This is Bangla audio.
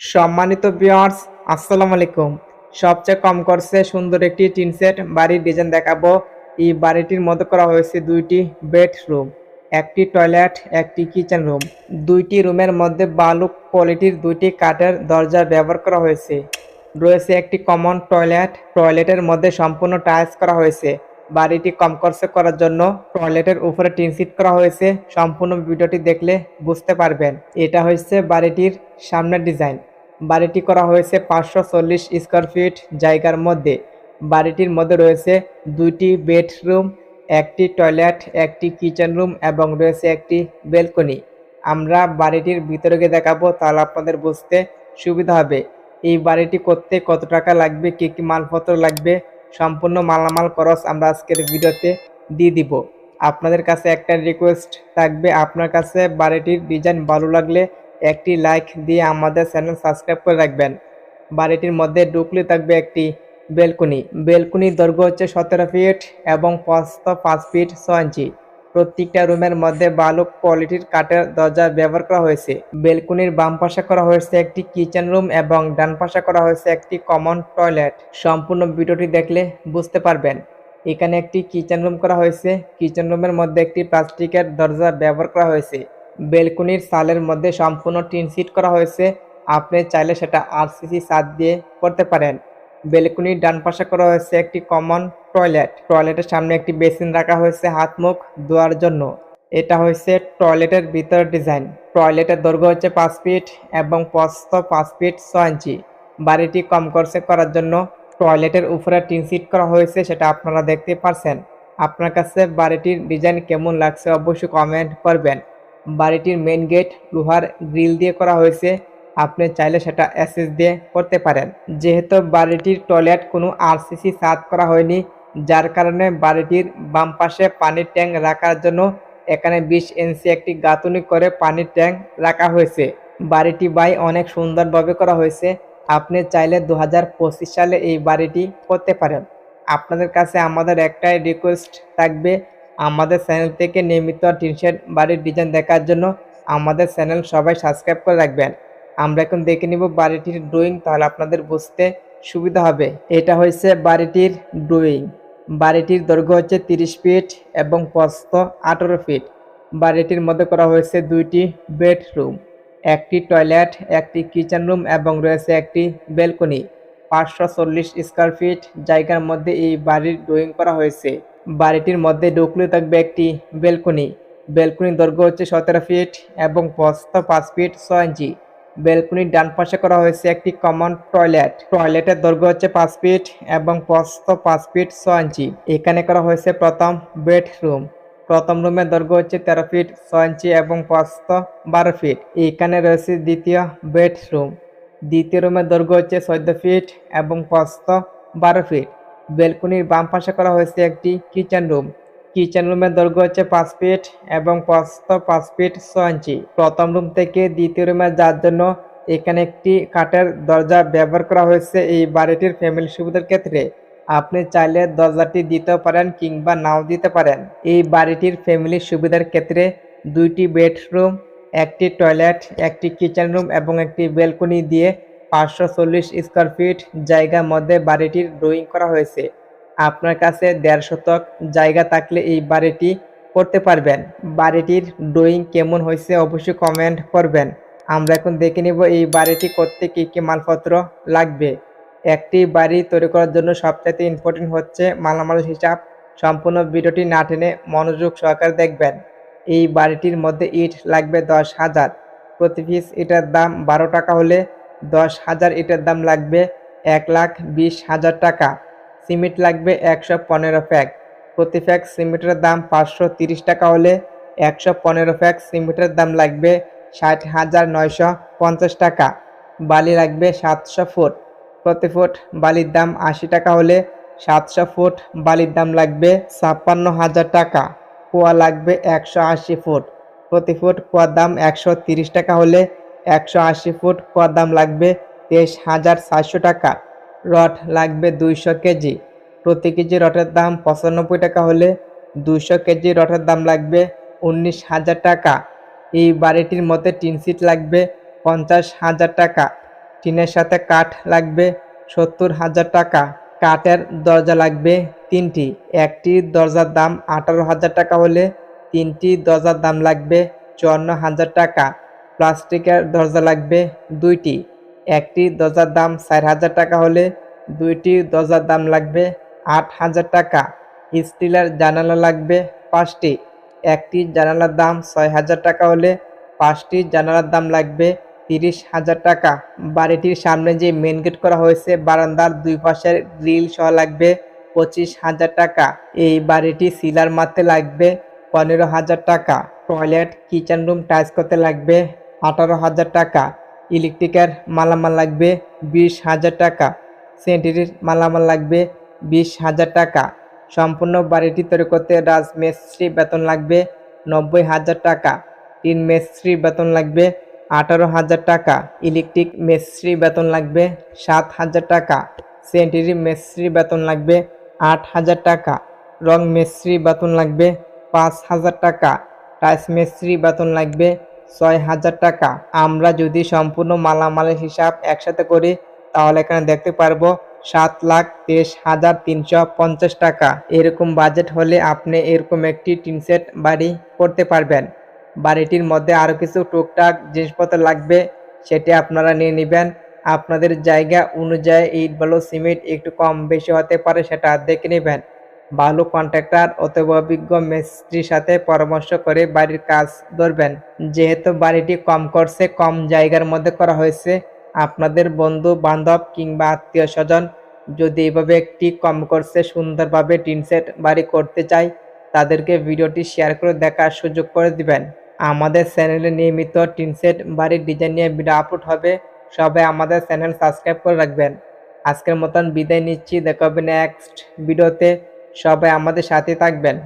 সম্মানিত ভিউয়ার্স আসসালামু আলাইকুম। সবচেয়ে কম খরচে সুন্দর একটি টিন সেট বাড়ির ডিজাইন দেখাবো। এই বাড়িটির মধ্যে করা হয়েছে দুইটি বেডরুম একটি টয়লেট একটি কিচেন রুম দুইটি রুমের মধ্যে বালু কোয়ালিটির দুইটি কাঠের দরজা ব্যবহার করা হয়েছে। রয়েছে একটি কমন টয়লেট টয়লেটের মধ্যে সম্পূর্ণ টাইলস করা হয়েছে। বাড়িটি কম খরচে করার জন্য টয়লেটের উপরে টিন সিট করা হয়েছে। সম্পূর্ণ ভিডিওটি দেখলে বুঝতে পারবেন। এটা হচ্ছে বাড়িটির সামনের ডিজাইন। বাড়িটি করা হয়েছে পাঁচশো চল্লিশ স্কোয়ার ফিট জায়গার মধ্যে। বাড়িটির মধ্যে রয়েছে দুইটি বেডরুম, একটি টয়লেট, একটি কিচেন রুম এবং রয়েছে একটি বেলকনি আমরা বাড়িটির ভিতরে গিয়ে দেখাবো, তাহলে আপনাদের বুঝতে সুবিধা হবে। এই বাড়িটি করতে কত টাকা লাগবে, কী কী মালপত্র লাগবে সম্পূর্ণ মালামাল খরচ আমরা আজকের ভিডিওতে দিয়ে দিব। আপনাদের কাছে একটা রিকোয়েস্ট থাকবে, আপনার কাছে বাড়িটির ডিজাইন ভালো লাগলে একটি লাইক দিয়ে আমাদের চ্যানেল সাবস্ক্রাইব করে রাখবেন। বাড়িটির মধ্যে ডুকলে থাকবে একটি বেলকুনি বেলকুনির দৈর্ঘ্য হচ্ছে সতেরো ফিট এবং প্রস্থ পাঁচ ফিট ছ ইঞ্চি প্রত্যেকটা রুমের মধ্যে ভালো কোয়ালিটির কাঠের দরজা ব্যবহার করা হয়েছে। বেলকনির বাম পাশে করা হয়েছে একটি কিচেন রুম এবং ডান পাশে করা হয়েছে একটি কমন টয়লেট। সম্পূর্ণ ভিডিওটি দেখলে বুঝতে পারবেন। এখানে একটি কিচেন রুম করা হয়েছে। কিচেন রুমের মধ্যে একটি প্লাস্টিকের দরজা ব্যবহার করা হয়েছে। বেলকনির সালের মধ্যে সম্পূর্ণ টিন সিট করা হয়েছে। আপনি চাইলে সেটা আরসিসি ছাদ দিয়ে করতে পারেন। বেলকনির ডান পাশে করা হয়েছে একটি কমন টয়লেট। টয়লেটের সামনে একটি বেসিন রাখা হয়েছে হাত মুখ ধোয়ার জন্য। এটা হয়েছে টয়লেটের ভিতর ডিজাইন। টয়লেটের দৈর্ঘ্য হচ্ছে পাঁচ ফিট এবং প্রস্থ পাঁচ ফিট ছয় ইঞ্চি। বাড়িটি কম খরচে করার জন্য টয়লেটের উপরে টিন সিট করা হয়েছে, সেটা আপনারা দেখতে পারছেন। আপনার কাছে বাড়িটির ডিজাইন কেমন লাগছে অবশ্যই কমেন্ট করবেন। বাড়িটির মেন গেট লোহার গ্রিল দিয়ে করা হয়েছে। আপনি চাইলে সেটা অ্যাসেস দিয়ে করতে পারেন। যেহেতু বাড়িটির টয়লেট কোনো আরসিসি সাত করা হয়নি যার কারণে বাড়িটির বাম পাশে পানির ট্যাঙ্ক রাখার জন্য এখানে বিশ ইঞ্চি একটি গাঁথুনি করে পানির ট্যাঙ্ক রাখা হয়েছে। বাড়িটি বাই অনেক সুন্দরভাবে করা হয়েছে। আপনি চাইলে দু হাজার পঁচিশ সালে এই বাড়িটি করতে পারেন। আপনাদের কাছে আমাদের একটাই রিকোয়েস্ট থাকবে, আমাদের চ্যানেল থেকে নিয়মিত টিনশেড বাড়ির ডিজাইন দেখার জন্য আমাদের চ্যানেল সবাই সাবস্ক্রাইব করে রাখবেন। আমরা এখন দেখে নিব বাড়িটির ড্রয়িং তাহলে আপনাদের বুঝতে সুবিধা হবে। এটা হয়েছে বাড়িটির ড্রয়িং বাড়িটির দৈর্ঘ্য হচ্ছে তিরিশ ফিট এবং প্রস্থ আঠেরো ফিট। বাড়িটির মধ্যে করা হয়েছে দুইটি বেডরুম, একটি টয়লেট, একটি কিচেন রুম এবং রয়েছে একটি বেলকনি পাঁচশো চল্লিশ স্কোয়ার ফিট জায়গার মধ্যে এই বাড়ির ড্রয়িং করা হয়েছে। বাড়িটির মধ্যে ঢুকলে থাকবে একটি বেলকনি বেলকনির দৈর্ঘ্য হচ্ছে সতেরো ফিট এবং প্রস্থ পাঁচ ফিট ছয় ইঞ্চি। বেলকনির ডান পাশে করা হয়েছে একটি কমন টয়লেট টয়লেটের দৈর্ঘ্য হচ্ছে পাঁচ ফিট এবং প্রস্থ পাঁচ ফিট ছয় ইঞ্চি। এখানে করা হয়েছে প্রথম বেডরুম প্রথম রুমের দৈর্ঘ্য হচ্ছে তেরো ফিট ছয় ইঞ্চি এবং প্রস্থ বারো ফিট এখানে রয়েছে দ্বিতীয় বেডরুম দ্বিতীয় রুমের দৈর্ঘ্য হচ্ছে চোদ্দ ফিট এবং প্রস্থ বারো ফিট বেলকনির বাম পাশে করা হয়েছে একটি কিচেন রুম কিচেন রুমের দৈর্ঘ্য হচ্ছে পাঁচ ফিট এবং প্রস্থ পাঁচ ফিট ইঞ্চি প্রথম রুম থেকে দ্বিতীয় রুমে যাওয়ার জন্য এখানে একটি কাঠের দরজা ব্যবহার করা হয়েছে এই বাড়িটির ফ্যামিলি সুবিধার ক্ষেত্রে। আপনি চাইলে দরজাটি দিতে পারেন কিংবা নাও দিতে পারেন। এই বাড়িটির ফ্যামিলি সুবিধার ক্ষেত্রে দুইটি বেডরুম একটি টয়লেট একটি কিচেন রুম এবং একটি বেলকনি দিয়ে পাঁচশো চল্লিশ স্কোয়ার ফিট জায়গার মধ্যে বাড়িটির ড্রয়িং করা হয়েছে। আপনার কাছে দেড় শতক জায়গা থাকলে এই বাড়িটি করতে পারবেন। বাড়িটির ড্রয়িং কেমন হয়েছে অবশ্যই কমেন্ট করবেন। আমরা এখন দেখে নিব এই বাড়িটি করতে কী কী মালপত্র লাগবে। একটি বাড়ি তৈরি করার জন্য সবচাইতে ইম্পর্টেন্ট হচ্ছে মালামাল হিসাব। সম্পূর্ণ ভিডিওটি না টেনে মনোযোগ সহকারে দেখবেন। এই বাড়িটির মধ্যে ইট লাগবে দশ হাজার। প্রতি পিস ইটার দাম বারো টাকা হলে দশ হাজার ইটার দাম লাগবে এক লাখ বিশ হাজার টাকা। সিমেন্ট লাগবে একশো পনেরো প্যাক প্রতি প্যাক সিমেন্টের দাম পাঁচশো তিরিশ টাকা হলে একশো পনেরো প্যাক সিমেন্টের দাম লাগবে ষাট হাজার নয়শো পঞ্চাশ টাকা। বালি লাগবে সাতশো ফুট। প্রতি ফুট বালির দাম আশি টাকা হলে সাতশো ফুট বালির দাম লাগবে ছাপ্পান্ন হাজার টাকা। কুয়া লাগবে একশো আশি ফুট। প্রতি ফুট কুয়ার দাম একশো তিরিশ টাকা হলে একশো আশি ফুট কুয়ার দাম লাগবে তেইশ হাজার চারশো টাকা। রড লাগবে দুইশো কেজি। প্রতি কেজি রটের দাম পঁচানব্বই টাকা হলে দুইশো কেজি রটের দাম লাগবে উনিশ হাজার টাকা। এই বাড়িটির মধ্যে টিন সিট লাগবে পঞ্চাশ হাজার টাকা। টিনের সাথে কাঠ লাগবে সত্তর হাজার টাকা। কাঠের দরজা লাগবে তিনটি। একটি দরজার দাম আঠারো হাজার টাকা হলে তিনটি দরজার দাম লাগবে চুয়ান্ন হাজার টাকা। প্লাস্টিকের দরজা লাগবে দুইটি। একটি দরজার দাম চার হাজার টাকা হলে দুইটি দরজার দাম লাগবে আট হাজার টাকা। স্টিলের জানালা লাগবে পাঁচটি। একটি জানালার দাম ছয় হাজার টাকা হলে পাঁচটি জানালার দাম লাগবে তিরিশ হাজার টাকা। বাড়িটির সামনে যে মেন গেট করা হয়েছে, বারান্দার দুই পাশের গ্রিল সহ লাগবে পঁচিশ হাজার টাকা। এই বাড়িটি সিলার মারতে লাগবে পনেরো হাজার টাকা। টয়লেট, কিচেন রুম, টাইলস করতে লাগবে আঠারো হাজার টাকা। ইলেকট্রিকের মালামাল লাগবে বিশ হাজার টাকা। সেন্টিরির মালামাল লাগবে বিশ হাজার টাকা। সম্পূর্ণ বাড়িটি তৈরি করতে রাজমিস্ত্রি বেতন লাগবে নব্বই হাজার টাকা। তিন মিস্ত্রি বেতন লাগবে আঠারো হাজার টাকা। ইলেকট্রিক মিস্ত্রি বেতন লাগবে সাত হাজার টাকা। সেন্টিরি মিস্ত্রি বেতন লাগবে আট হাজার টাকা। রং মিস্ত্রি বেতন লাগবে পাঁচ হাজার টাকা। টাইস মিস্ত্রি বেতন লাগবে ছয় হাজার টাকা। আমরা যদি সম্পূর্ণ মালামালের হিসাব একসাথে করি, তাহলে এখানে দেখতে পারব সাত লাখ তেইশ হাজার তিনশো পঞ্চাশ টাকা। এরকম বাজেট হলে আপনি এরকম একটি টিন সেট বাড়ি করতে পারবেন। বাড়িটির মধ্যে আরও কিছু টুকটাক জিনিসপত্র লাগবে, সেটি আপনারা নিয়ে নেবেন। আপনাদের জায়গা অনুযায়ী ইট বালু, সিমেন্ট একটু কম বেশি হতে পারে, সেটা দেখে নেবেন। ভালো কন্ট্রাক্টর অথবা অভিজ্ঞ মিস্ত্রির সাথে পরামর্শ করে বাড়ির কাজ ধরবেন। যেহেতু বাড়িটি কম করছে কম জায়গার মধ্যে করা হয়েছে, আপনাদের বন্ধু বান্ধব কিংবা আত্মীয় স্বজন যদি এভাবে একটি কম করছে সুন্দরভাবে টিন সেট বাড়ি করতে চায়, তাদেরকে ভিডিওটি শেয়ার করে দেখার সুযোগ করে দিবেন। আমাদের চ্যানেলে নিয়মিত টিন সেট বাড়ির ডিজাইন নিয়ে ভিডিও আপলোড হবে, সবাই আমাদের চ্যানেল সাবস্ক্রাইব করে রাখবেন। আজকের মতন বিদায় নিচ্ছি, দেখা হবে নেক্সট ভিডিওতে। সবাই আমাদের সাথে থাকবেন।